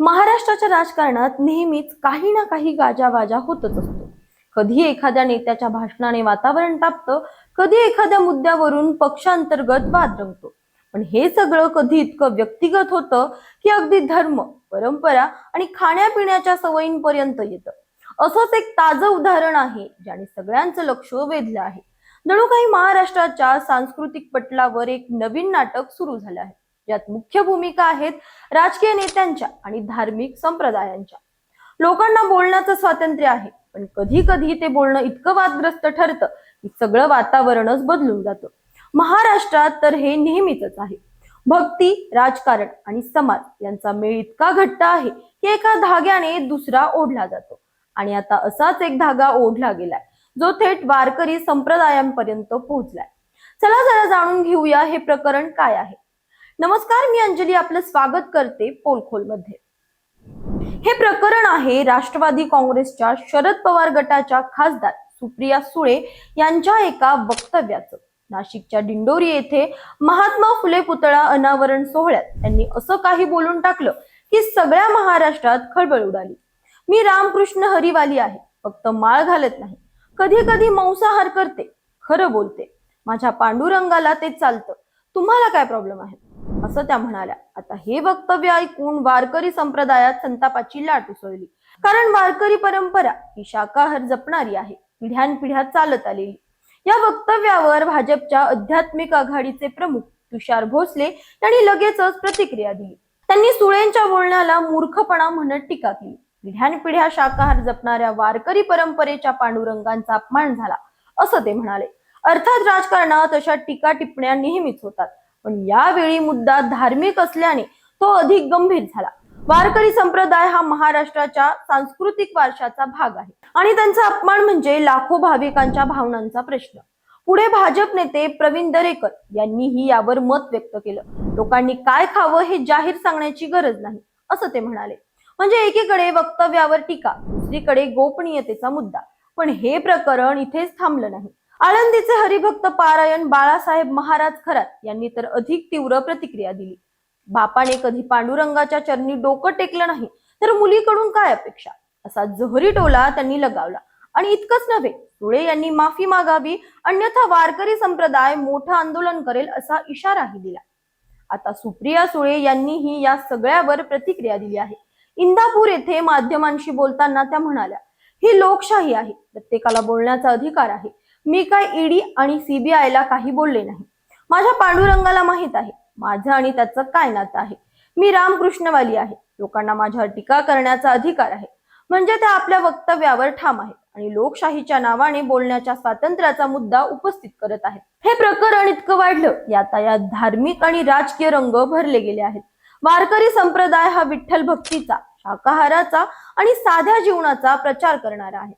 महाराष्ट्राच्या राजकारणात नेहमीच काही ना काही गाजावाजा होतच असतो. कधी एखाद्या नेत्याच्या भाषणाने वातावरण तापतं कधी एखाद्या मुद्द्यावरून पक्षांतर्गत वाद रंगतो. पण हे सगळं कधी इतकं व्यक्तिगत होतं की अगदी धर्म परंपरा आणि खाण्यापिण्याच्या सवयींपर्यंत येतं. असंच एक ताजं उदाहरण आहे ज्याने सगळ्यांचं लक्ष वेधलं आहे. जणू काही महाराष्ट्राच्या सांस्कृतिक पटलावर एक नवीन नाटक सुरू झालं आहे. ज्यात मुख्य भूमिका आहेत राजकीय नेत्यांच्या आणि धार्मिक संप्रदायांच्या. लोकांना बोलण्याचं स्वातंत्र्य आहे पण कधी कधी ते बोलणं इतकं वादग्रस्त ठरतं की सगळं वातावरणच बदलून जातं. महाराष्ट्रात तर हे नेहमीच आहे. भक्ती राजकारण आणि समाज यांचा मेळ इतका घट्ट आहे की एका धाग्याने दुसरा ओढला जातो. आणि आता असाच एक धागा ओढला गेलाय जो थेट वारकरी संप्रदायांपर्यंत पोहोचलाय. चला जरा जाणून घेऊया हे प्रकरण काय आहे. नमस्कार मी अंजली आपलं स्वागत करते पोलखोलमध्ये. हे प्रकरण आहे राष्ट्रवादी काँग्रेसच्या शरद पवार गटाच्या खासदार सुप्रिया सुळे यांच्या एका वक्तव्याचं. नाशिकच्या दिंडोरी येथे महात्मा फुले पुतळा अनावरण सोहळ्यात त्यांनी असं काही बोलून टाकलं की सगळ्या महाराष्ट्रात खळबळ उडाली. मी रामकृष्ण हरिवाली आहे फक्त माळ घालत नाही. कधी कधी मांसाहार करते खरं बोलते. माझ्या पांडुरंगाला ते चालतं. तुम्हाला काय प्रॉब्लेम आहे? असं त्या म्हणाल्या. आता हे वक्तव्य ऐकून वारकरी संप्रदायात संतापाची लाट उसळली. कारण वारकरी परंपरा ही शाकाहार जपणारी आहे. पिढ्यानपिढ्या चालत आलेली. या वक्तव्यावर भाजपच्या आध्यात्मिक आघाडीचे प्रमुख तुषार भोसले यांनी लगेचच प्रतिक्रिया दिली. त्यांनी सुळेंच्या बोलण्याला मूर्खपणा म्हणत टीका केली. पिढ्यानपिढ्या शाकाहार जपणाऱ्या वारकरी परंपरेच्या पांडुरंगांचा अपमान झाला असं ते म्हणाले. अर्थात राजकारणात अशा टीका टिप्पण्या नेहमीच होतात. पण यावेळी मुद्दा धार्मिक असल्याने तो अधिक गंभीर झाला. वारकरी संप्रदाय हा महाराष्ट्राच्या सांस्कृतिक वारशाचा भाग आहे. आणि त्यांचा अपमान म्हणजे लाखो भाविकांच्या भावनांचा प्रश्न. पुढे भाजप नेते प्रवीण दरेकर यांनीही यावर मत व्यक्त केलं. लोकांनी काय खावं हे जाहीर सांगण्याची गरज नाही असं ते म्हणाले. म्हणजे एकीकडे वक्तव्यावर टीका दुसरीकडे गोपनीयतेचा मुद्दा. पण हे प्रकरण इथेच थांबलं नाही. आळंदीचे हरिभक्त पारायण बाळासाहेब महाराज खरात यांनी तर अधिक तीव्र प्रतिक्रिया दिली. बापाने कधी पांडुरंगाच्या चरणी डोकं टेकलं नाही तर मुलीकडून काय अपेक्षा? असा जहरी टोला त्यांनी लगावला. आणि इतकंच नव्हे सुळे यांनी माफी मागावी अन्यथा वारकरी संप्रदाय मोठं आंदोलन करेल असा इशाराही दिला. आता सुप्रिया सुळे यांनीही या सगळ्यावर प्रतिक्रिया दिली आहे. इंदापूर येथे माध्यमांशी बोलताना त्या म्हणाल्या ही लोकशाही आहे. प्रत्येकाला बोलण्याचा अधिकार आहे. मी काय ईडी आणि सीबीआयला काही बोलले नाही. माझ्या पांडुरंगाला माहीत आहे. माझं आणि त्याचं काय नातं आहे? मी रामकृष्णवाली आहे. लोकांना माझ्यावर टीका करण्याचा अधिकार आहे. म्हणजे ते आपल्या वक्तव्यावर ठाम आहेत आणि लोकशाहीच्या नावाने बोलण्याच्या स्वातंत्र्याचा मुद्दा उपस्थित करत आहेत. हे प्रकरण इतकं वाढलं यात यात धार्मिक आणि राजकीय रंग भरले गेले आहेत. वारकरी संप्रदाय हा विठ्ठल भक्तीचा शाकाहाराचा आणि साध्या जीवनाचा प्रचार करणारा आहे.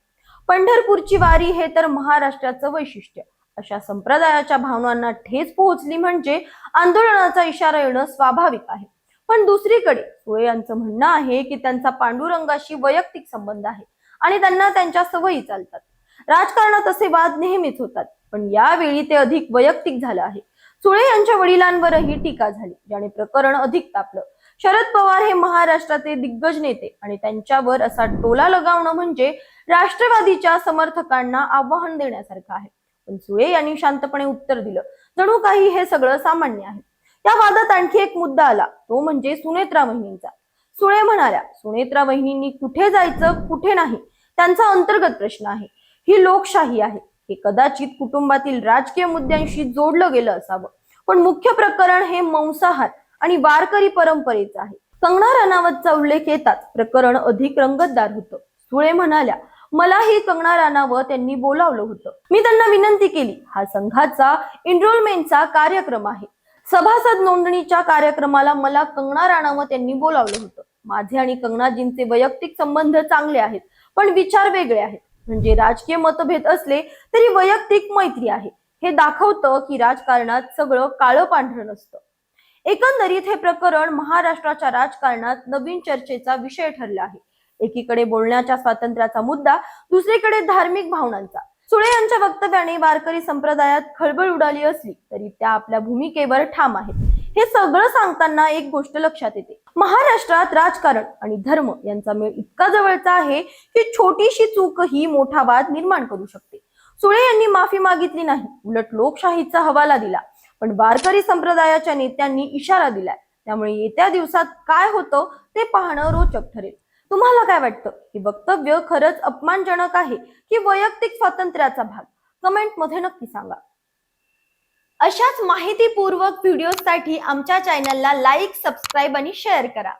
पंढरपूरची वारी हे तर महाराष्ट्राचं वैशिष्ट्य. अशा संप्रदायाच्या भावनांना ठेच पोहोचली म्हणजे आंदोलनाचा इशारा येणं स्वाभाविक आहे. पण दुसरीकडे सुळे यांचं म्हणणं आहे की त्यांचा पांडुरंगाशी वैयक्तिक संबंध आहे आणि त्यांना त्यांच्या सवयी चालतात. राजकारणात असे वाद नेहमीच होतात पण यावेळी ते अधिक वैयक्तिक झालं आहे. सुळे यांच्या वडिलांवरही टीका झाली ज्याने प्रकरण अधिक तापलं. शरद पवार हे महाराष्ट्राचे दिग्गज नेते आणि त्यांच्यावर असा टोला लगावणं म्हणजे राष्ट्रवादीच्या समर्थकांना आव्हान देण्यासारखं आहे. पण सुळे यांनी शांतपणे उत्तर दिलं. जणू काही हे सगळं सामान्य आहे. या वादात आणखी एक मुद्दा आला. तो म्हणजे सुनेत्रा वहिनींचा. सुळे म्हणाल्या सुनेत्रा वहिनींनी कुठे जायचं कुठे नाही त्यांचा अंतर्गत प्रश्न आहे. ही लोकशाही आहे. हे कदाचित कुटुंबातील राजकीय मुद्द्यांशी जोडलं गेलं असावं. पण मुख्य प्रकरण हे मांसाहार. आणि वारकरी परंपरेच आहे. कंगना राणावतचा उल्लेख येताच प्रकरण अधिक रंगतदार होतं. सुळे म्हणाल्या मलाही कंगना राणावत यांनी बोलावलं होतं. मी त्यांना विनंती केली हा संघाचा एनरोलमेंटचा कार्यक्रम आहे. सभासद नोंदणीच्या कार्यक्रमाला मला कंगना राणावत यांनी बोलावलं होतं. माझे आणि कंगनाजींचे वैयक्तिक संबंध चांगले आहेत पण विचार वेगळे आहेत. म्हणजे राजकीय मतभेद असले तरी वैयक्तिक मैत्री आहे. हे दाखवतं की राजकारणात सगळं काळं पांढरं नसतं. एकंदरीत हे प्रकरण महाराष्ट्राच्या राजकारणात नवीन चर्चेचा विषय ठरला आहे. एकीकडे बोलण्याच्या स्वातंत्र्याचा मुद्दा दुसरीकडे धार्मिक भावनांचा. सुळे यांच्या वक्तव्याने वारकरी संप्रदायात खळबळ उडाली असली तरी त्या आपल्या भूमिकेवर ठाम आहेत. हे सगळं सांगताना एक गोष्ट लक्षात येते. महाराष्ट्रात राजकारण आणि धर्म यांचा मेळ इतका जवळचा आहे की छोटीशी चूकही मोठा वाद निर्माण करू शकते. सुळे यांनी माफी मागितली नाही. उलट लोकशाहीचा हवाला दिला. पण वारकरी संप्रदायाच्या नेत्यांनी इशारा दिलाय. त्यामुळे येत्या दिवसात काय होतं ते पाहणं रोचक ठरेल. तुम्हाला काय वाटतं? हे वक्तव्य खरंच अपमानजनक आहे की वैयक्तिक स्वातंत्र्याचा भाग? कमेंटमध्ये नक्की सांगा. अशाच माहितीपूर्वक व्हिडिओसाठी आमच्या चॅनलला लाईक सबस्क्राईब आणि शेअर करा.